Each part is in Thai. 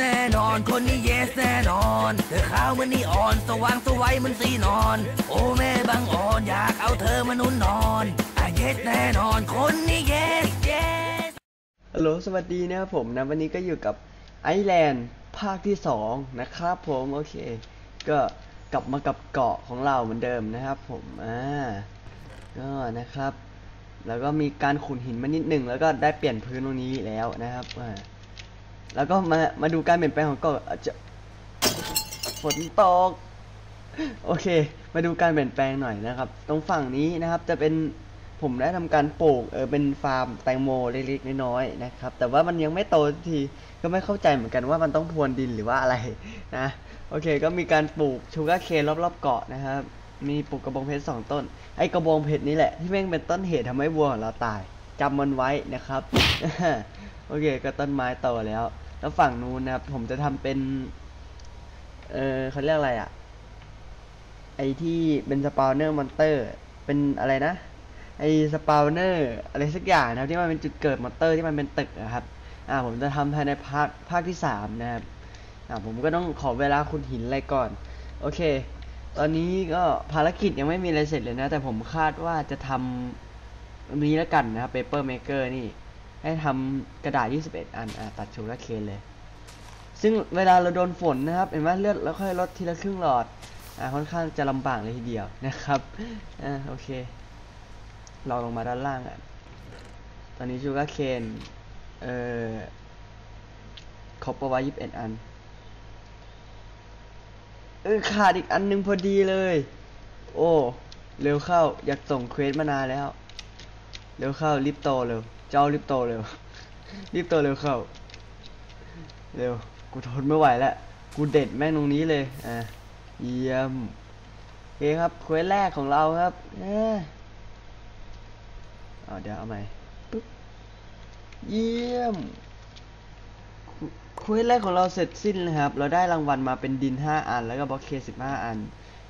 แน่นอน คนนี้ yes แน่นอน เธอขาวเหมือนนีออน สว่างสวัยมือนสีนอน โอ้แม่บางอ่อนอยากเอาเธอมานุ่นนอนอะ yes แน่นอน คนนี้ yes yes ฮัลโหลสวัสดีนะครับผมนะวันนี้ก็อยู่กับไอแลนด์ภาคที่สองนะครับผมโอเค ก็กลับมากับเกาะของเราเหมือนเดิมนะครับผมอ่าก็นะครับ แล้วก็มีการขุดหินมานิดหนึ่งแล้วก็ได้เปลี่ยนพื้นตรงนี้แล้วนะครับอ่า แล้วก็มามาดูการเปลี่ยนแปลงของเกาะอาจจะฝนตกโอเค มาดูการเปลี่ยนแปลงหน่อยนะครับ ตรงฝั่งนี้นะครับจะเป็นผมได้ทำการปลูกเออเป็นฟาร์มแตงโมเล็กๆน้อยๆนะครับ แต่ว่ามันยังไม่โตทีก็ไม่เข้าใจเหมือนกันว่ามันต้องพรวนดินหรือว่าอะไรนะโอเค ก็มีการปลูกชูการ์เคนรอบๆเกาะนะครับ มีปลูกกระบองเพชรสองต้น ไอ้กระบองเพชรนี่แหละที่แม่งเป็นต้นเหตุทำให้วัวของเราตายจำมันไว้นะครับโอเค ก็ต้นไม้โตแล้ว แล้วฝั่งนู้นนะครับ ผมจะทำเป็น เออเขาเรียกอะไรอะไอที่เป็นสปาวเนอร์มอนเตอร์ เป็นอะไรนะ ไอสปาวเนอร์อะไรสักอย่างนะครับ ที่มันเป็นจุดเกิดมอนเตอร์ที่มันเป็นตึกนะครับ อ่า ผมจะทำภายในภาคภาคที่สามนะครับ อ่า ผมก็ต้องขอเวลาคุณหินอะไรก่อน โอเค ตอนนี้ก็ภารกิจยังไม่มีอะไรเสร็จเลยนะ แต่ผมคาดว่าจะทำนนี้แล้วกันนะครับ paper maker นี่ ให้ทำกระดาษ 21 อันอ่าตัดชูการ์เคนเลย ซึ่งเวลาเราโดนฝนนะครับ เห็นไหมเลือดแล้วค่อยลดทีละครึ่งหลอดอ่าค่อนข้างจะลำบากเลยทีเดียวนะครับอ่าโอเค เราลงมาด้านล่างอะตอนนี้ชูการ์เคนเอ่อครบประมาณ21 อันเออขาดอีกอันหนึงพอดีเลย โอ้ เร็วเข้า อยากส่งเควสมานานแล้ว เร็วเข้ารีบโตเร็ว เจ้ารีบโตเร็ว รีบโตเร็วเข้า เร็ว กูทนไม่ไหวแล้ว กูเด็ดแม่งตรงนี้เลย อะ เยี่ยมโอเคครับเควสแรกของเราครับ เอ้ยเอาเดี๋ยวเอาใหม่ปึ๊บ เยี่ยมควสแรกของเราเสร็จสิ้นแล้วครับ เราได้รางวัลมาเป็นดิน 5 อัน แล้วก็บล็อกเค 15 อัน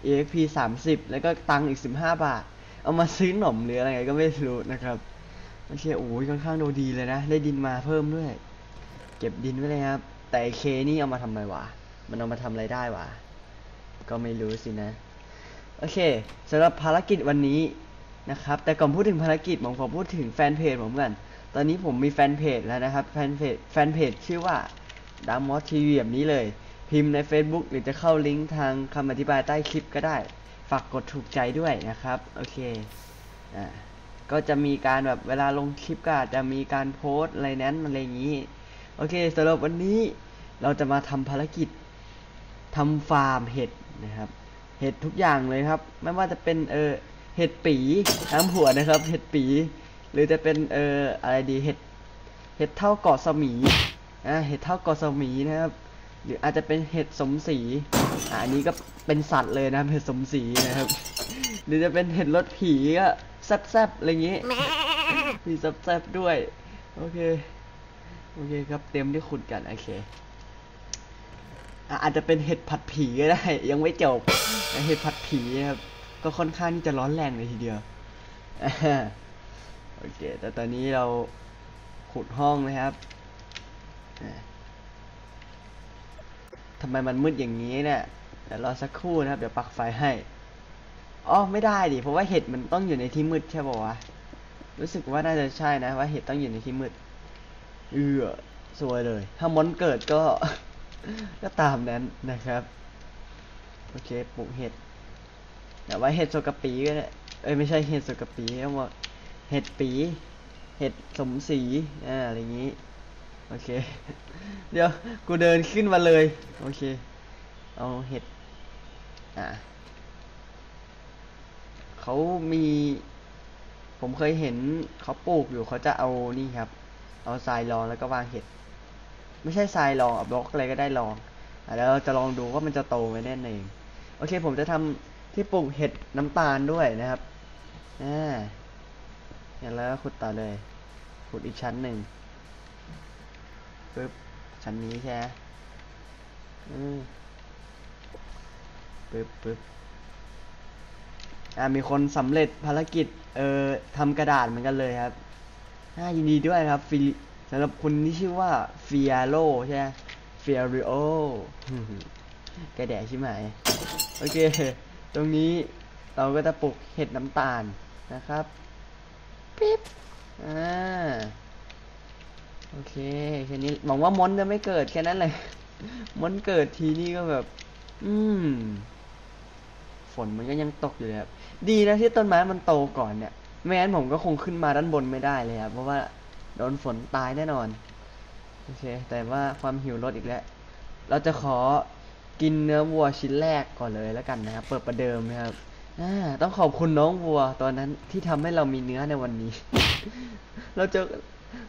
EXP 30 แล้วก็ตังอีก 15 บาท เอามาซื้อหนมหรืออะไรก็ไม่รู้นะครับ โอเคโอ้ยค่อนข้างดูดีเลยนะ ได้ดินมาเพิ่มด้วย เก็บดินไว้เลยครับ แต่เคนี่เอามาทำอะไรวะ มันเอามาทำอะไรได้วะ ก็ไม่รู้สินะ โอเคสำหรับภารกิจวันนี้นะครับ แต่ก่อนพูดถึงภารกิจผมขอพูดถึงแฟนเพจผมก่อน ตอนนี้ผมมีแฟนเพจแล้วนะครับ แฟนเพจ แฟนเพจชื่อว่าดามอสทีวีแบบนี้เลย พิมพ์ใน Facebook หรือจะเข้าลิงก์ทางคำอธิบายใต้คลิปก็ได้ ฝากกดถูกใจด้วยนะครับ โอเค อ่า ก็จะมีการแบบเวลาลงคลิปก็อาจจะมีการโพสต์อะไรนั้นอะไรอย่างนี้ โอเคสำหรับวันนี้เราจะมาทำภารกิจทำฟาร์มเห็ดนะครับ เห็ดทุกอย่างเลยครับ ไม่ว่าจะเป็นเออเห็ดปีน้ำหัวนะครับ เห็ดปี หรือจะเป็นเอออะไรดีเห็ดเห็ดเท่าเกาะสมีอ่าเห็ดเท่าเกาะสมีนะครับ หรืออาจจะเป็นเห็ดสมศรีอ่าอันนี้ก็เป็นสัตว์เลยนะเห็ดสมศรีนะครับ หรือจะเป็นเห็ดรถผีก็ แซ่บๆอะไรอย่างงี้มีแซ่บๆด้วย โอเค โอเคครับเต็มที่ขุดกัน โอเคอะอาจจะเป็นเห็ดผัดผีก็ได้ ยังไม่จบแต่เห็ดผัดผีนะครับ ก็ค่อนข้างที่จะร้อนแรงเลยทีเดียวอ่าโอเค แต่ตอนนี้เราขุดห้องนะครับอ่าทำไมมันมืดอย่างนี้เนี่ยเดี๋ยวรอสักครู่นะครับ เดี๋ยวปักไฟให้ อ๋อไม่ได้ดิเพราะว่าเห็ดมันต้องอยู่ในที่มืดใช่ป่าวะรู้สึกว่าน่าจะใช่นะว่าเห็ดต้องอยู่ในที่มืดเอือสวยเลย ถ้ามอนเกิดก็ ก็ตามนั้นนะครับ โอเคปลูกเห็ดแต่ว่าเห็ดโซกปีก็ได้เอ้ยไม่ใช่เห็ดโซกปีต้องบอกเห็ดปี เห็ดสมศรีอ่าอะไรอย่างนี้ โอเค เดี๋ยวกูเดินขึ้นมาเลย โอเค เอาเห็ด อ่า เขามี ผมเคยเห็นเขาปลูกอยู่เขาจะเอานี่ครับ เอาทรายรองแล้วก็วางเห็ด ไม่ใช่ทรายรองเอาบล็อกอะไรก็ได้รองอแล้วเราจะลองดูว่ามันจะโตไหมแน่นเองโอเค ผมจะทำที่ปลูกเห็ดน้ำตาลด้วยนะครับอ่าอย่างแล้วขุดต่อเลย ขุดอีกชั้นหนึ่งปึ๊บชั้นนี้ใช่ไหมอืมปึ๊บปึ๊บ อ่ามีคนสำเร็จภารกิจเอ่อทำกระดาษเหมือนกันเลยครับน่ายินดีด้วยครับฟีสำหรับคุณที่ชื่อว่าเฟิอาโลใช่ไหมฟฟิอริโอแกแดกใช่ไหมโอเค ตรงนี้เราก็จะปลูกเห็ดน้ำตาลนะครับปิ๊บอ่าโอเคแค่นี้หวังว่ามอนจะไม่เกิดแค่นั้นเลยมอนเกิดทีนี่ก็แบบ อืม ฝนมันก็ยังตกอยู่เลยครับ ดีนะที่ต้นไม้มันโตก่อนเนี่ย ไม่งั้นผมก็คงขึ้นมาด้านบนไม่ได้เลยครับ เพราะว่าโดนฝนตายแน่นอน โอเค แต่ว่าความหิวลดอีกแล้ว เราจะขอกินเนื้อวัวชิ้นแรกก่อนเลยแล้วกันนะครับ เปิดประเดิมนะครับต้องขอบคุณน้องวัวตอนนั้นที่ทำให้เรามีเนื้อในวันนี้ เราจะ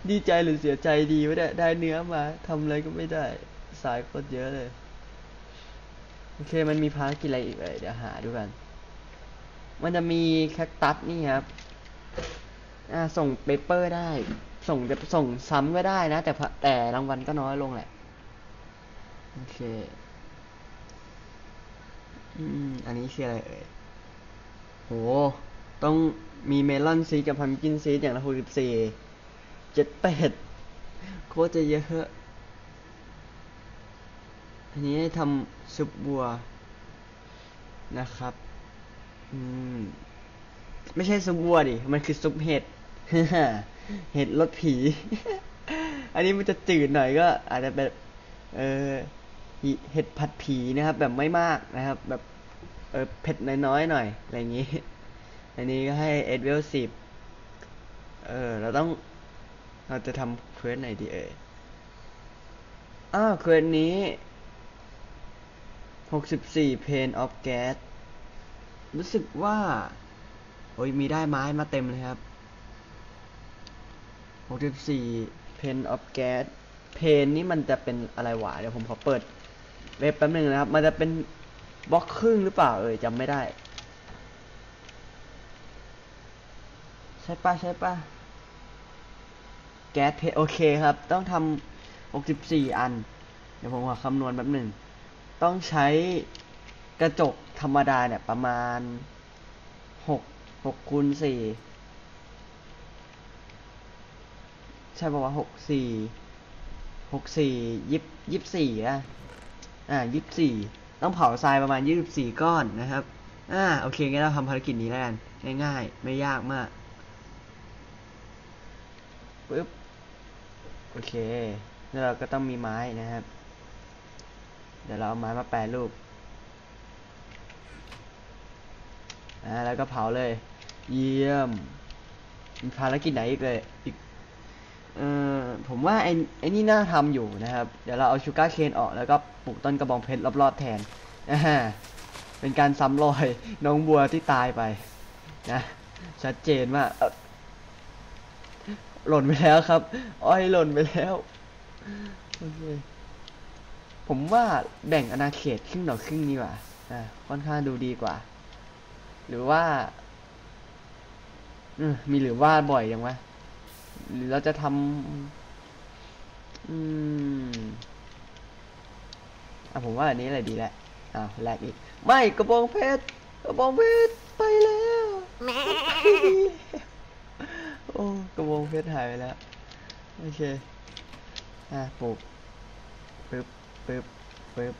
ดีใจหรือเสียใจดีวะเนี่ยได้เนื้อมาทำอะไรก็ไม่ได้ สายโคตรเยอะเลย โอเคมันมีภารกิจอะไรอีกเลยเดี๋ยวหาดูกัน มันจะมีแคคตัสนี่ครับอ่าส่งเปเปอร์ได้ ส่งแบบส่งซ้ำก็ได้นะ แต่แต่รางวัลก็น้อยลงแหละ โอเค อืม อันนี้คืออะไรเอ่ย โห ต้องมีเมลอนซีกับพัมกินซีอย่างละหกสิบสี่เจ็ดแปดโคตรจะเยอะ อันนี้ทำซุปบัวนะครับ อืม ไม่ใช่ซุปบัวดิ มันคือซุปเห็ด เห็ดรสผี อันนี้มันจะจืดหน่อยก็ อาจจะแบบเออเห็ดผัดผีนะครับ แบบไม่มากนะครับ แบบ เออเผ็ดน้อยๆหน่อยอะไรอย่างนี้ อันนี้ก็ให้เอ็ดเวลสิบเออ เราต้อง เราจะทำเควสไหนดีเอ่ยอ้าวเควสนี้ หกสิบสี่เพนออฟแก๊สรู้สึกว่า โอ้ยมีได้ไม้มาเต็มเลยครับหกสิบสี่เพนออฟแก๊สเพนนี่มันจะเป็นอะไรหวะเดี๋ยวผมขอเปิด เว็บแป๊บหนึงนะครับ มันจะเป็นบล็อกครึ่งหรือเปล่าเอ่ยจำไม่ได้ ใช่ปะใช่ปะแก๊สเพนโอเคครับ ต้องทำหกสิบสี่อัน เดี๋ยวผมขอคำนวณแป๊บหนึ่ง ต้องใช้กระจกธรรมดาเนี่ยประมาณหกหกคูณสี่ใช่ป่าวะหกสี่หกสี่ยิบยิบสี่อะอ่ายิบสี่ต้องเผาทรายประมาณยี่สิบสี่ก้อนนะครับ อ่าโอเคงั้นเราทำภารกิจนี้แล้วกันง่ายๆ ไม่ยากมากปึ๊บโอเค แล้วเราก็ต้องมีไม้นะครับ เดี๋ยวเราเอาไม้มาแปรรูปอ่าแล้วก็เผาเลย เยี่ยมมีภารกิจไหนอีกเลยอีกเออผมว่าไอ้ไอ้นี่น่าทำอยู่นะครับ เดี๋ยวเราเอาชูการ์เคนออกแล้วก็ปลูกต้นกระบองเพชรรอบๆแทนอ่าเป็นการซ้ำรอยน้องบัวที่ตายไปนะชัดเจนมากเอ่อหล่นไปแล้วครับ อ้อยหล่นไปแล้วโอเค ผมว่าแบ่งอาณาเขตครึ่งต่อครึ่งดีกว่าอ่าค่อนข้างดูดีกว่า หรือว่าอืมมีหรือว่าบ่อยยังวะหรือเราจะทำอืมอะผมว่าอันนี้อะไรดีแหละอ้าวแลกอีก ไม่กระบองเพชรกระบองเพชรไปแล้วโอ้กระบองเพชรหายไปแล้วโอเคอะปลูกปึ๊บ ปึ๊บปึ๊บ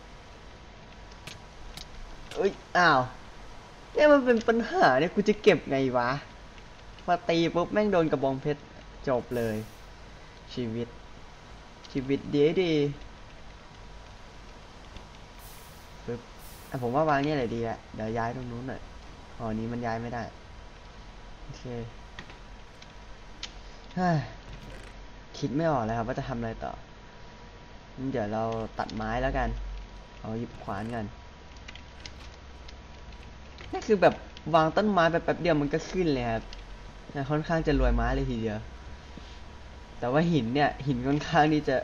เอ้ย อ้าว เนี่ยมันเป็นปัญหาเนี่ย กูจะเก็บไงวะ มาตีปุ๊บแม่งโดนกระบองเพชร จบเลย ชีวิต ชีวิตดีดีปึ๊บอะผมว่าวางเนี่ยเลยดีแหละเดี๋ยวย้ายตรงนู้นหน่อยอ๋อนี้มันย้ายไม่ได้ โอเคฮ้ยคิดไม่ออกเลยครับว่าจะทำอะไรต่อ เดี๋ยวเราตัดไม้แล้วกัน เอาหยิบขวานกันนี่คือแบบวางต้นไม้ไปแป๊บเดียวมันก็ขึ้นเลยครับค่อนข้างจะรวยไม้เลยทีเดียว แต่ว่าหินเนี่ย หินค่อนข้างที่จะ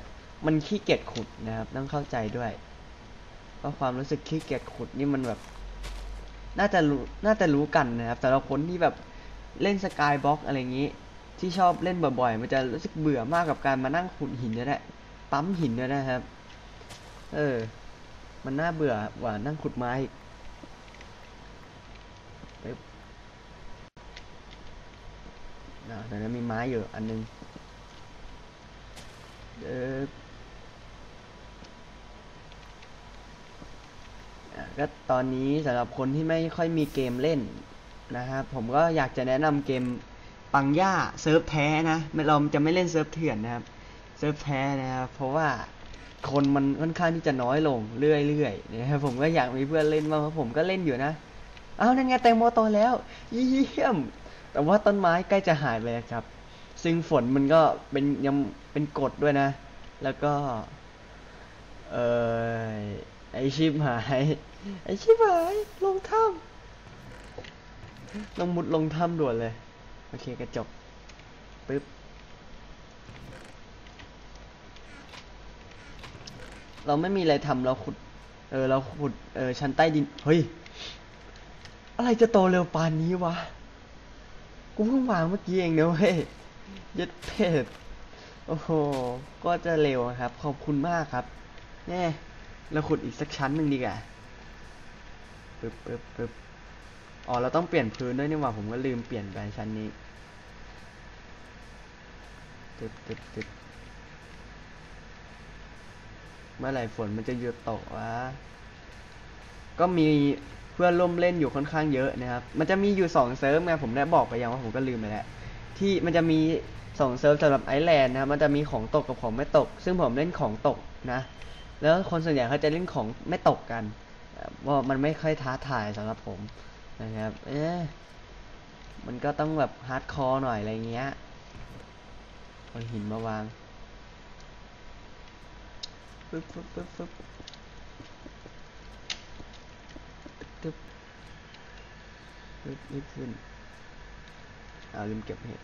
มันขี้เกียจขุดนะครับ ต้องเข้าใจด้วยเพราะความรู้สึกขี้เกียจขุดนี่มันแบบ น่าจะรู้น่าจะรู้กันนะครับแต่เราคนที่แบบเล่นสกายบ็อกอะไรอย่างนี้ ที่ชอบเล่นบ่อยๆ มันจะรู้สึกเบื่อมากกับการมานั่งขุดหินนี่แหละ ปั๊มหินเนี่ยนะครับ เออ มันน่าเบื่อกว่านั่งขุดไม้อีกอ่าแต่นั้นมีไม้อยู่อันนึง เออก็ตอนนี้สำหรับคนที่ไม่ค่อยมีเกมเล่นนะครับผมก็อยากจะแนะนำเกมปังย่าเซิร์ฟแท้นะเราจะไม่เล่นเซิร์ฟเถื่อนนะครับ ซิร์ฟแท้นะครับ เพราะว่าคนมันค่อนข้างที่จะน้อยลงเรื่อยๆนะครับผมก็อยากมีเพื่อนเล่นบ้างเพราะผมก็เล่นอยู่นะอ้าวนั่นไงแตงโมโตแล้วเยี่ยม แต่ว่าต้นไม้ใกล้จะหายไปครับ ซึ่งฝนมันก็เป็นยังเป็นกดด้วยนะ แล้วก็ เออไอชิบหายไอชิบหายลงถ้ำลงมุดลงถ้ำด่วนเลย โอเคกระจกปึ๊บ เราไม่มีอะไรทำเราขุด เออ เราขุด เออ ชั้นใต้ดิน เฮ้ย อะไรจะโตเร็วปานนี้วะ กูเพิ่งวางเมื่อกี้เองนะเว้ยยัดเพจโอ้โห ก็จะเร็วครับ ขอบคุณมากครับแน่เราขุดอีกสักชั้นหนึ่งดีกว่าปึ๊บปึ๊บปึ๊บอ๋อ เราต้องเปลี่ยนพื้นด้วยนี่หว่า ผมก็ลืมเปลี่ยนไปชั้นนี้ตึ๊บตึ๊บตึ๊บ เมื่อไหร่ฝนมันจะหยุดตกวะก็มีเพื่อนร่วมเล่นอยู่ค่อนข้างเยอะนะครับ มันจะมีอยู่สองเซิร์ฟไงผมได้บอกไปยังว่าผมก็ลืมไปแล้วที่มันจะมีสองเซิร์ฟสำหรับไอแลนด์นะครับมันจะมีของตกกับของไม่ตก ซึ่งผมเล่นของตกนะ แล้วคนส่วนใหญ่เขาจะเล่นของไม่ตกกันว่ามันไม่ค่อยท้าทายสำหรับผมนะครับ เอ๊ะมันก็ต้องแบบฮาร์ดคอร์หน่อยอะไรเงี้ยเอาหินมาวาง ปึ๊บปึ๊บปึ๊บปึ๊บตึ๊บปึ๊บปึ๊บขึ้นเอาลืมเก็บเห็ด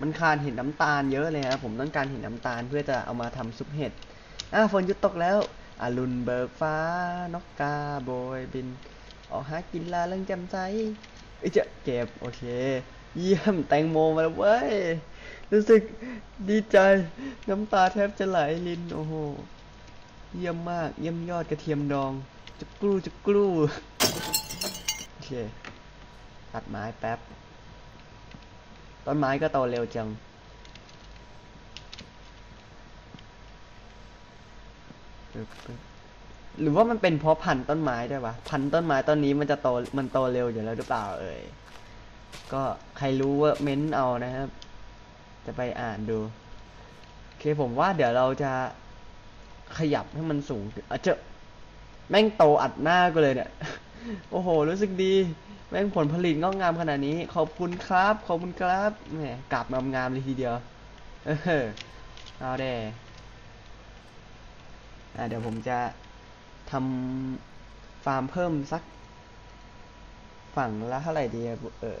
มันขาดเห็ดน้ำตาลเยอะเลยครับผมต้องการเห็ดน้ำตาลเพื่อจะเอามาทำซุปเห็ดอะฝนหยุดตกแล้วอรุณเบิกฟ้านกกาโบยบิน ออกหากินลาเรื่องจำใจเอ้ยจะเก็บโอเค เยี่ยมแตงโมมาแล้วเว้ย รู้สึกดีใจ น้ำตาแทบจะไหลลินโอ้โห เยี่ยมมาก เยี่ยมยอดกระเทียมดองจุกกรูจุกกรูโอเค ตัดไม้แป๊บ ต้นไม้ก็โตเร็วจัง หรือว่ามันเป็นเพราะพันต้นไม้ด้วยวะ พันต้นไม้ต้นนี้มันจะโต มันโตเร็วอยู่แล้วหรือเปล่าเอ่ย ก็ใครรู้ว่าเม้นต์เอานะครับ จะไปอ่านดู เคผมว่าเดี๋ยวเราจะขยับให้มันสูงอะเจอแม่งโตอัดหน้ากูเลยเนี่ย โอ้โห รู้สึกดี แม่งผลผลิตงอกงามขนาดนี้ ขอบคุณครับ ขอบคุณครับแหมกลับมางามเลยทีเดียว เออเอาเด้อะเดี๋ยวผมจะทำฟาร์มเพิ่มสัก ฝั่งละเท่าไหร่ดีเออ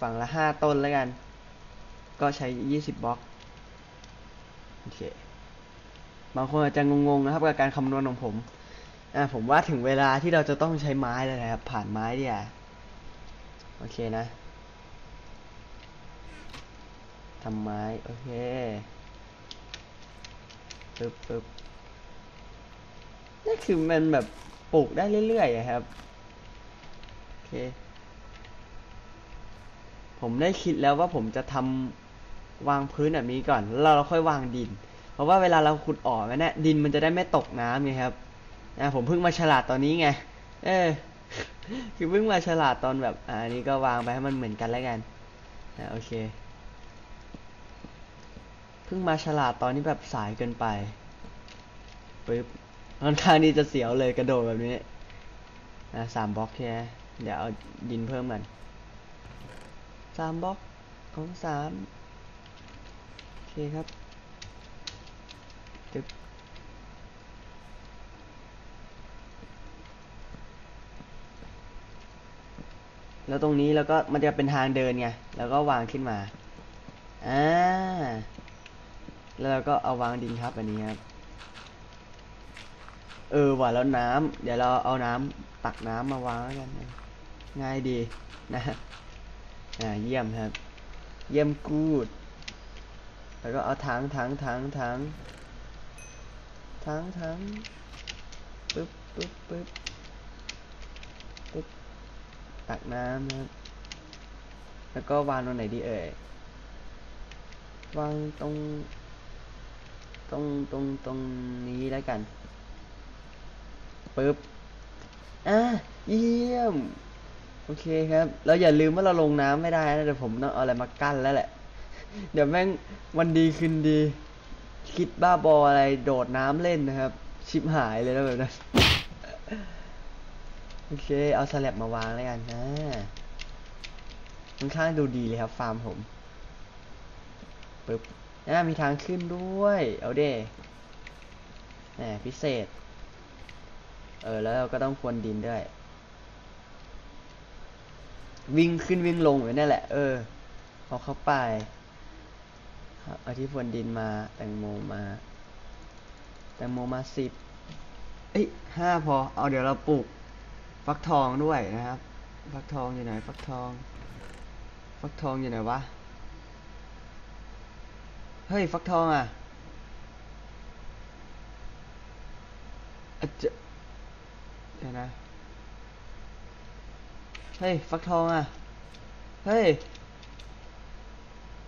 ฝั่งละห้าต้นแล้วกัน ก็ใช้ยี่สิบบล็อก โอเค บางคนอาจจะงงๆนะครับกับการคำนวณของผมอะผมว่าถึงเวลาที่เราจะต้องใช้ไม้แล้วนะครับ ผ่านไม้ดีอะโอเคนะทำไม้โอเคปึ๊บปึ๊บนี่คือมันแบบปลูกได้เรื่อยๆอะครับโอเค ผมได้คิดแล้วว่าผมจะทำ วางพื้นแบบนี้ก่อนแล้วเราค่อยวางดิน เพราะว่าเวลาเราขุดออกเนี่ยดินมันจะได้ไม่ตกน้ำไงครับนะผมเพิ่งมาฉลาดตอนนี้ไง เออ คือเพิ่งมาฉลาดตอนแบบอันนี้ก็วางไปให้มันเหมือนกันแล้วกันนะโอเค เพิ่งมาฉลาดตอนนี้แบบสายเกินไปปึ๊บค่อนข้างนี้จะเสียวเลยกระโดดแบบนี้นะสามบล็อกแค่เดี๋ยวเอาดินเพิ่มกันสามบล็อกของสาม เคครับจึ๊บแล้วตรงนี้แล้วก็มันจะเป็นทางเดินไง แล้วก็วางขึ้นมา อ่า แล้วเราก็เอาวางดินครับอันนี้ครับ เออว่ะแล้วน้ำเดี๋ยวเราเอาน้ำตักน้ำมาวางกัน ง่ายดีนะ อ่าเยี่ยมครับ เยี่ยมกูด แล้วก็เอาถังถังถังถังถังถังปึ๊บปึ๊บปึ๊บปึ๊บตักน้ำนะครับแล้วก็วางตรงไหนดีเอ่ยวางตรง ตรงตรงตรงนี้แล้วกันปึ๊บอะเยี่ยม โอเคครับ แล้วอย่าลืมว่าเราลงน้ำไม่ได้นะเดี๋ยวผมต้องเอาอะไรมากั้นแล้วแหละ เดี๋ยวแม่งวันดีคืนดี คิดบ้าบออะไรโดดน้ำเล่นนะครับ ชิบหายเลยนะแบบนั้นโอเค เอาสแลบมาวางแล้วกันนะค่อนข้างดูดีเลยครับ ฟาร์มผมปึ๊บนะมีทางขึ้นด้วย เอาเด้แหมพิเศษ เออ แล้วเราก็ต้องควนดินด้วย วิ่งขึ้นวิ่งลงอยู่นั่นแหละ เออ เอาเข้าไป อาที่พวนดินมา แตงโมมา แตงโมมาสิบเอ้ยห้าพอ เอาเดี๋ยวเราปลูก ฟักทองด้วยนะครับ ฟักทองอยู่ไหน ฟักทอง ฟักทองอยู่ไหนวะ เฮ้ย ฟักทองอะอะเจะเดี๋ยวนะ เฮ้ย ฟักทองอะ เฮ้ย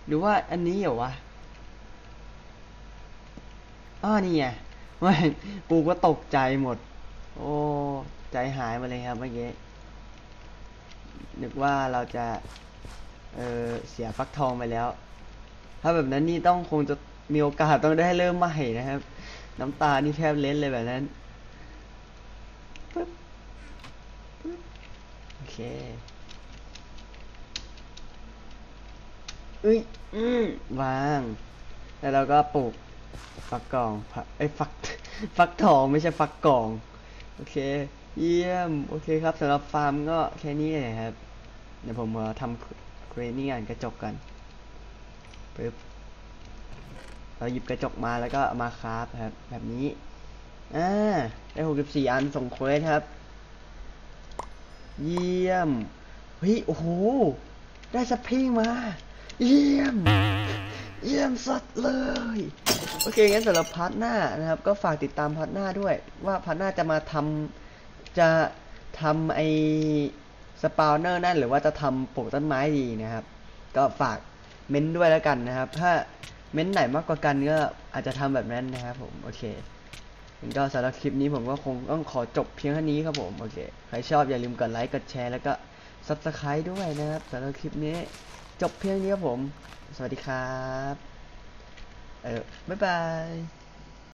หรือว่าอันนี้เหรอวะ อ้อนี่ไงไม่ปูก็ตกใจหมด โอ้ใจหายมาเลยครับเมื่อกี้นึกว่าเราจะ เออเสียฟักทองไปแล้ว ถ้าแบบนั้นนี่ต้องคงจะมีโอกาสต้องได้เริ่มใหม่นะครับ น้ำตานี่แทบเล่นเลยแบบนั้นปึ๊บปึ๊บโอเคเอ้ยอืมวาง แล้วเราก็ปลูก ฟักกองฟักเอ้ฟักฟักทองไม่ใช่ฟักกอง โอเค เยี่ยม โอเคครับสำหรับฟาร์มก็แค่นี้เลยครับ เดี๋ยวผมมาทำเกรนี่งานกระจกกันปึ๊บเราหยิบกระจกมาแล้วก็เอามาคราฟครับ แบบนี้อ่าได้หกสิบสี่อันส่งเควสครับ เยี่ยมเฮ้ยโอ้โห ได้สปริงมา เยี่ยม มสัตว์เลย โอเค งั้นสำหรับพาร์ทหน้านะครับ ก็ฝากติดตามพาร์ทหน้าด้วย ว่าพาร์ทหน้าจะมาทำจะทำไอสปาวเนอร์นั่นหรือว่าจะทำปลูกต้นไม้ดีนะครับ ก็ฝากเม้นต์ด้วยแล้วกันนะครับ ถ้าเม้นต์ไหนมากกว่ากันก็อาจจะทำแบบนั้นนะครับผม โอเคก็สำหรับคลิปนี้ผมก็คงต้องขอจบเพียงเท่านี้ครับผม โอเค ใครชอบอย่าลืมกดไลค์ กดแชร์ แล้วก็ subscribe ด้วยนะครับสำหรับคลิปนี้จบเพียงนี้ครับผม สวัสดีครับ เออบ๊ายบาย